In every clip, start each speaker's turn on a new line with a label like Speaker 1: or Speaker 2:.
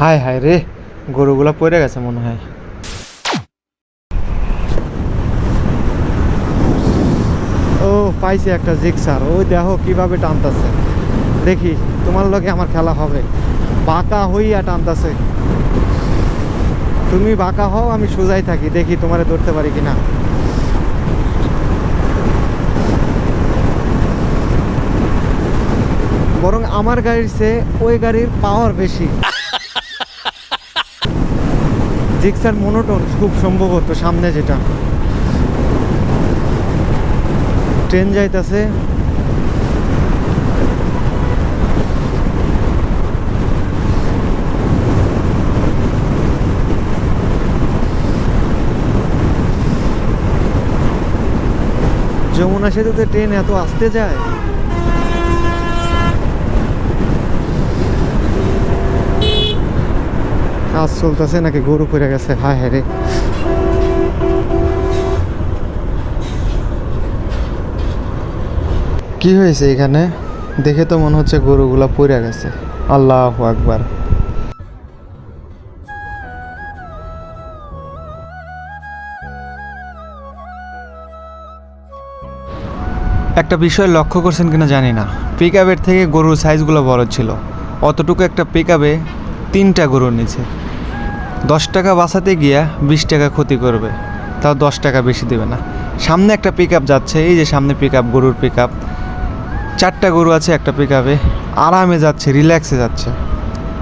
Speaker 1: হায় হায় রে, গরুগুলা পড়ে গেছে মনে হয়। ও, পাইছে একটা জিক্সার। ওই দেখো কীভাবে টানতাছে। দেখি, তোমার লগে আমার খেলা হবে। বাঁকা হইয়া টানতাছে। তুমি বাঁকা হও, আমি সোজাই থাকি। দেখি তোমারে ধরতে পারি কিনা। বরং আমার গাড়ির চেয়ে ওই গাড়ির পাওয়ার বেশি। জিক্সার মনোটন খুব সম্ভবত সামনে যেটা। ট্রেন যাইতাছে। যমুনা সেতুতে ট্রেন এত আসতে যায়? কাজ চলতেছে নাকি গরু পড়ে গেছে? হায় হায় রে। কি হয়েছে এখানে? দেখে তো মনে হচ্ছে গরুগুলা পড়ে গেছে। আল্লাহ আকবার। একটা বিষয় লক্ষ্য করছেন কিনা জানি না। পিক থেকে গরুর সাইজগুলো বড় ছিল। অতটুকু একটা পিক তিনটা গরুর নিচে দশ টাকা বাঁচাতে গিয়া বিশ টাকা ক্ষতি করবে, তাও দশ টাকা বেশি দেবে না। সামনে একটা পিক যাচ্ছে, এই যে সামনে পিক আপ গরুর পিক চারটা গরু আছে একটা পিক আরামে যাচ্ছে রিল্যাক্সে যাচ্ছে।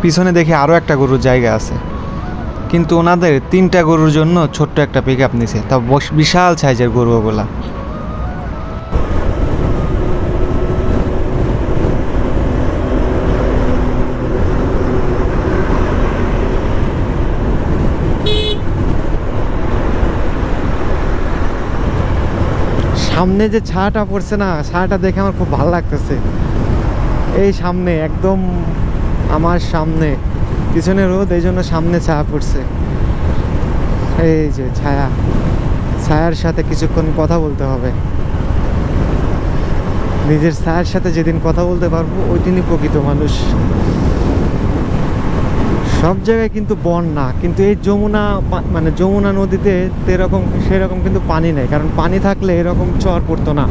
Speaker 1: পিছনে দেখে আরও একটা গরুর জায়গা আছে। কিন্তু ওনাদের তিনটা গরুর জন্য ছোট্ট একটা পিক আপ নিছে তা বিশাল সাইজের গরু ওগুলা। সামনে যে ছায়াটা পড়ছে না, ছায়াটা দেখে আমার খুব ভালো লাগতেছে। এই সামনে, একদম আমার সামনে। পিছনে রোদ, এই জন্য সামনে ছায়া পড়ছে। এই যে ছায়া। ছায়ার সাথে কিছুক্ষণ কথা বলতে হবে। নিজের ছায়ার সাথে যেদিন কথা বলতে পারব ওই দিনই প্রকৃত মানুষ। সব জায়গায় কিন্তু বন না, কিন্তু এই যমুনা মানে যমুনা নদীতে এরকম সেরকম কিন্তু পানি নেই, কারণ পানি থাকলে এরকম চর পড়তো না।